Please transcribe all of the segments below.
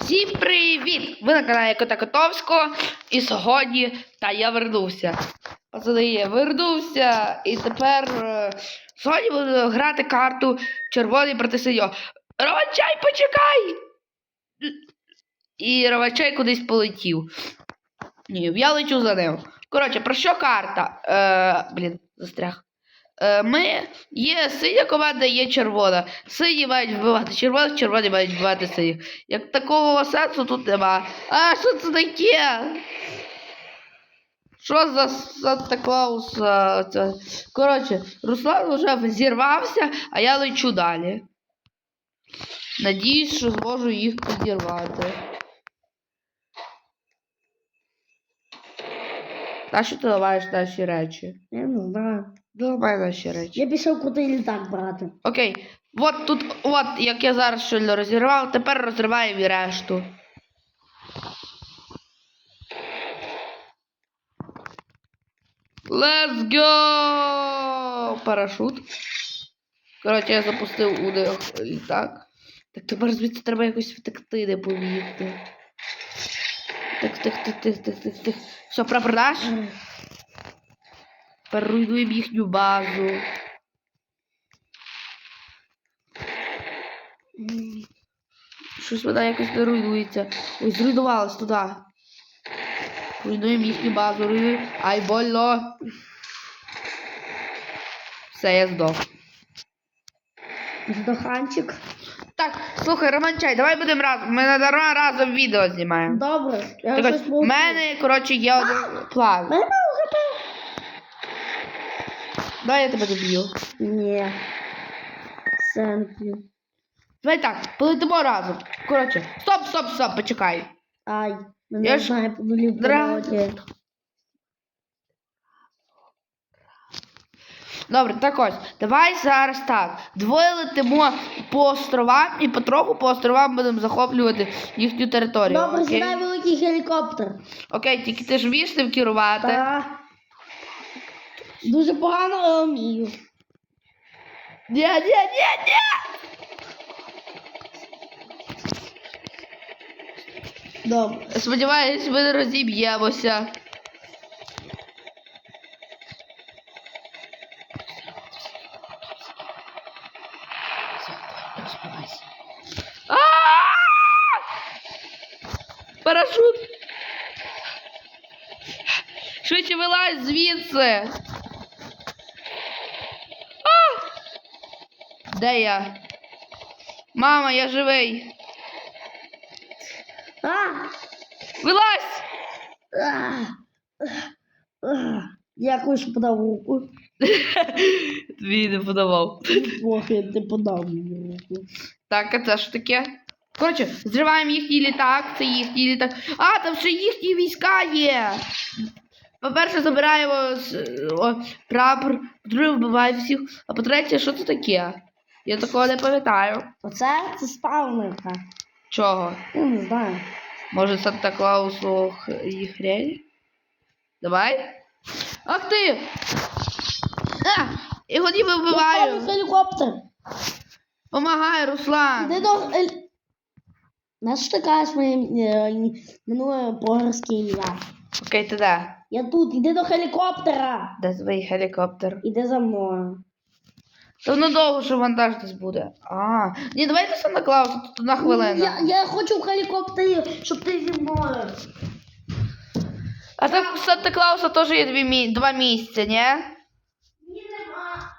Всім привіт! Ви на каналі Кота Котовського і сьогодні та я вернувся. Пацани, вернувся і тепер е, сьогодні буду грати карту червоний проти синього. Ровачай, почекай! І Ровачай кудись полетів. Ні, я лечу за ним. Коротше, про що карта? Е, блін, застряг. Е, ми є синя команда, є червона. Сині мають вбивати червоних, червоні мають вбивати синіх. Як такого сенсу тут нема. А що це таке? Що за Санта Клаус? Коротше, Руслан вже зірвався, а я лечу далі. Надіюсь, що зможу їх підірвати. Та що ти ламаєш наші речі? Я не знаю. Ламай наші речі. Я пішов крутий літак брати. Окей. От тут, от, як я зараз щойно розірвав, тепер розриваємо і решту. Let's go! Парашут. Коротше, я запустив у літак. Так тепер звідси треба якось втекти, не побігти. Так, так, так, так, так, так, так. Все, прапор наш? Тепер руйнуємо їхню базу. Щось вона якось не руйнується. Ой, зруйнувалась туди. Руйнуємо їхню базу, руйнуємо. Ай, больно. Все, я здох. Здоханчик. Так, слухай, Романчай, давай будемо разом. Ми на дарма разом відео знімаємо. Добре. Я Так ось, щось в мовчу. мене, коротше, є один план. Мене. Давай я тебе доб'ю. Ні. Сенкю. Давай так, полетимо разом. Коротше, стоп, стоп, стоп, почекай. Ай. Мене Я ж- Дра- Добре, так ось, давай зараз так. Двоє летимо по островам і потроху по островам будемо захоплювати їхню територію. Добре, окей? сідай великий гелікоптер. Окей, тільки ти ж вмієш ним керувати. Та. Дуже погано але вмію. Ні, ні, ні, ні! Добре. Сподіваюсь, ми не розіб'ємося. Парашут! Швидше вилазь звідси! А! Де я? Мама, я живий! А! Вилазь! Що подав руку. Тобі не подавав. Плохо, я не подав мені руку. Так, а це що таке? Коротше, зриваємо їхній літак, це їхній літак. А, там ще їхні війська є. По-перше, забираємо о, прапор, по-друге, вбиваємо всіх, а по-третє, що це таке? Я такого не пам'ятаю. Оце це спавнерка. Чого? Я не знаю. Може, Санта Клаусу х- і хрень? Давай. Ах ти! А! Його ніби Я вбиваю. ставлю гелікоптер. Помагай, Руслан. Іди до... ель- Знаєш, ти кажеш моє е, минуле прогерське ім'я. Окей, ти де? Я тут, іди до гелікоптера. Де твій гелікоптер? Іди за мною. Та воно довго, що вантаж десь буде. А, ні, давайте Санта Клауса, тут одна хвилина. Я, я хочу в гелікоптері, щоб ти зі мною. А так у Санта Клауса теж є дві мі... два місця, ні? Ні, нема.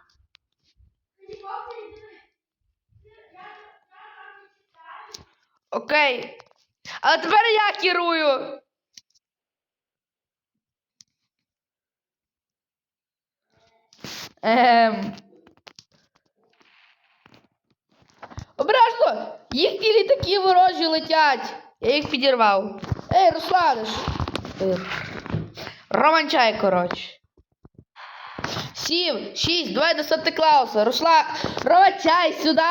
Окей. Але тепер я керую. Ем. Обережно! Їхні літаки ворожі летять. Я їх підірвав. Ей, Руслане! Е, Романчай, коротше. Сім, шість, давай до Санта Клауса. Русла, Романчай, сюди!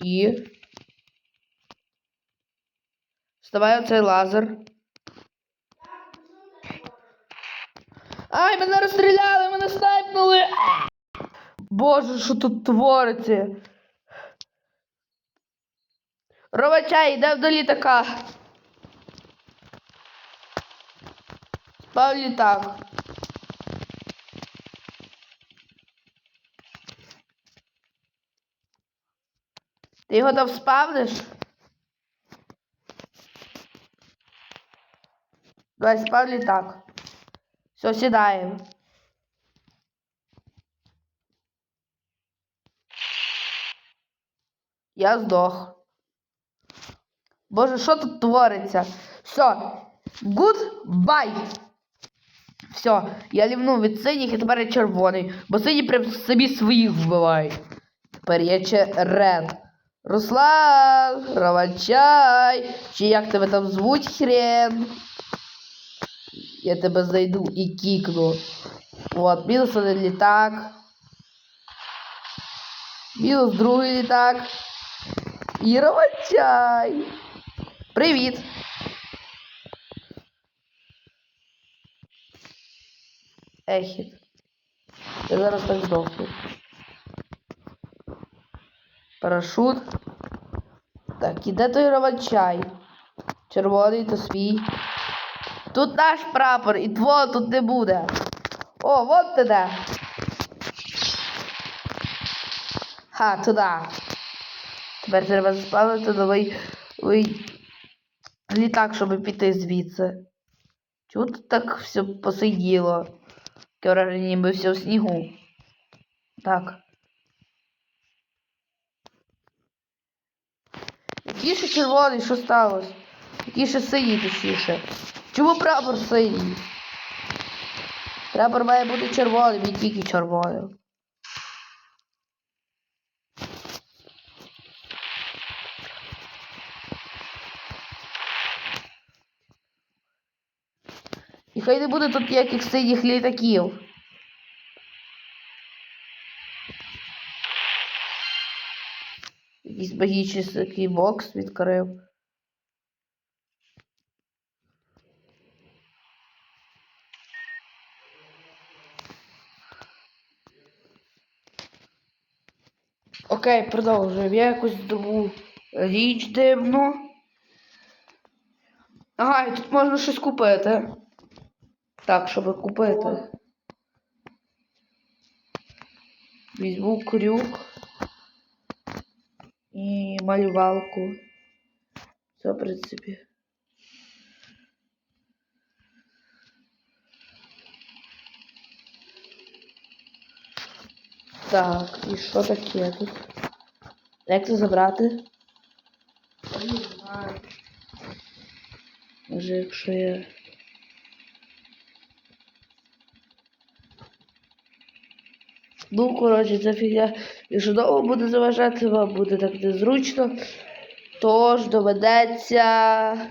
І. Вставай оцей лазер. Ай, мене розстріляли, мене снайпнули. Боже, що тут твориться? Ровачай, йде до літака. Спав літак. Ти його там спавниш? Давай спав літак. Все, сідаємо. Я здох. Боже, що тут твориться? Все. Goodbye. Все, я лівнув від синіх і тепер я червоний. Бо сині прям собі своїх вбивають. Тепер я черед. Руслан, Ровачай, чи як тебе там звуть хрен? Я тебе зайду і кікну. От, мінус один літак. Мінус другий літак. І Ровачай. Привіт. Ехід. Я зараз так здохну. Парашут. Так, іде той ровачай. Червоний то свій. Тут наш прапор, і твого тут не буде. О, вот ти де. Ха, туди. Тепер треба заспавити новий, новий літак, щоб піти звідси. Чого тут так все посиділо? Таке ніби все в снігу. Так. Який ще червоний, що сталося? Який ще синій точніше? Чому прапор синій? Прапор має бути червоним, не тільки червоним. І хай не буде тут ніяких синіх літаків. Якийсь магічний бокс відкрив. Окей, продовжуємо. Я якусь добу річ дивну. Ага, і тут можна щось купити. Так, щоб купити. Візьму крюк і малювалку. Все, в принципі. Так, і що таке тут? Як це забрати? Не знаю. Може, якщо я. Ну, коротше, ця фігня, якщо довго буде заважати, вам буде так незручно. Тож доведеться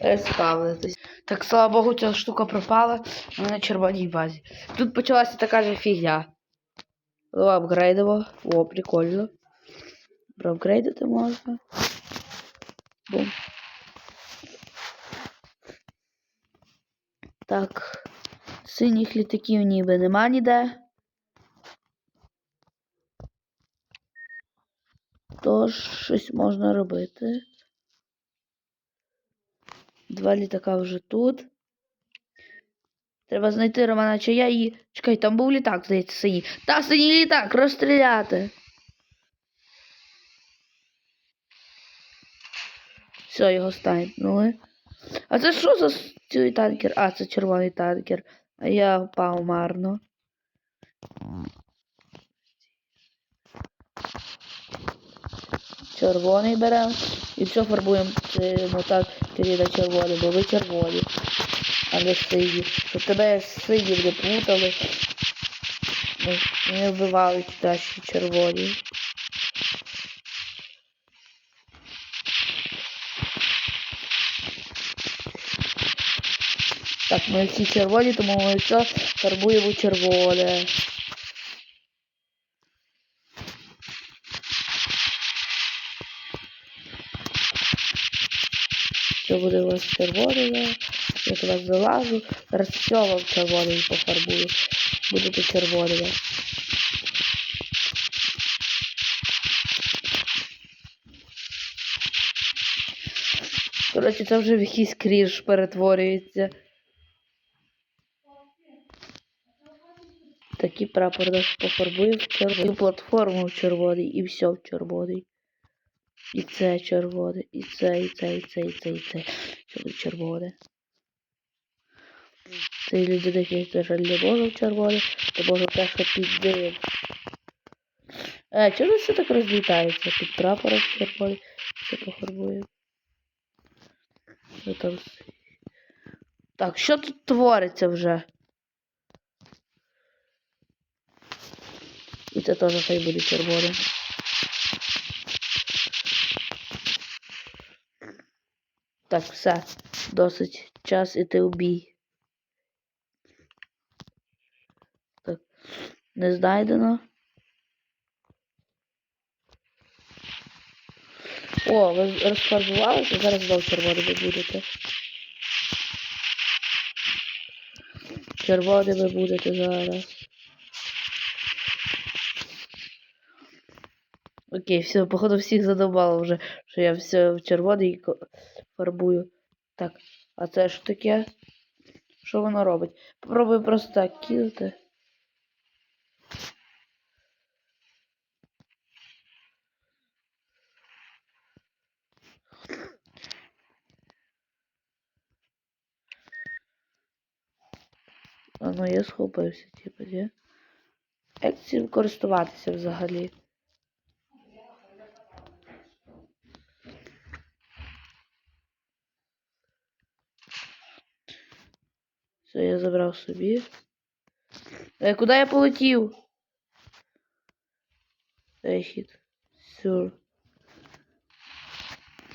респавнитись. Так, слава Богу, ця штука пропала ми на червоній базі. Тут почалася така же фігня. Ну, апгрейдово. О, прикольно. Проапгрейдити можна. Бум. Так. Синіх літаків ніби нема ніде. Тож щось можна робити. Два літака вже тут. Треба знайти Романа Чая і. Чекай, там був літак, здається, синій. Та синій літак, розстріляти. Все, його снайпнули. А це що за цей танкер? А, це червоний танкер. А я впав марно. Червоний беремо. І все фарбуємо цьому танкері на червоний, бо ви червоні. А не сині. Щоб тебе з синім не плутали. Не, не вбивають наші червоні. Так, ми всі червоні, тому ми все фарбуємо червоне. Все буде у вас червоне? Я туди залажу. Розсьову в червоний пофарбую. Будете червоними. Коротше, це вже в якийсь кріж перетворюється. Такий прапор нас пофарбує в червоний. І платформу в червоний, і все в червоний. І це червоне, і це, і це, і це, і це, і це. Все червоне. Цей людина, який, на жаль, не може в червоне, то може те, що під ним. Е, чому все так розлітається? Під прапором червоний. Все пофарбуємо. Що там? Так, що тут твориться вже? І це теж хай буде червоним. Так, все. Досить час іти у бій. Так. Не знайдено. О, ви розфарбувалися, зараз знов червоними будете. Червоними будете зараз. Окей, все, походу всіх задовбало вже, що я все в червоний фарбую. Так, а це що таке? Що воно робить? Попробую просто так кинути. Ну я схопився, типу, є. Як цим користуватися взагалі? Все, я забрав собі. Е, куди я полетів? Дай хід. Все.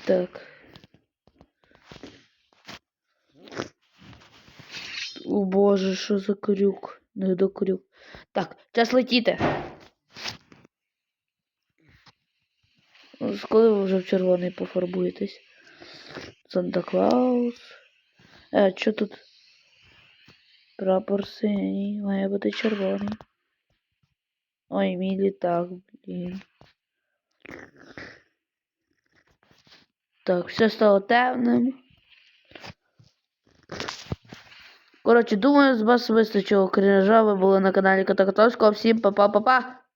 Так. О боже, що за крюк? Не до крюк. Так, час летіти. Ось Коли ви вже в червоний пофарбуєтесь? Санта Клаус. Е, що тут? Прапор синій, має бути червоний. Ой, мій літак, блін. Так, все стало темним. Коротше, думаю, з вас вистачило крінжа. Ви були на каналі Катакатовського. Всім па-па-па-па!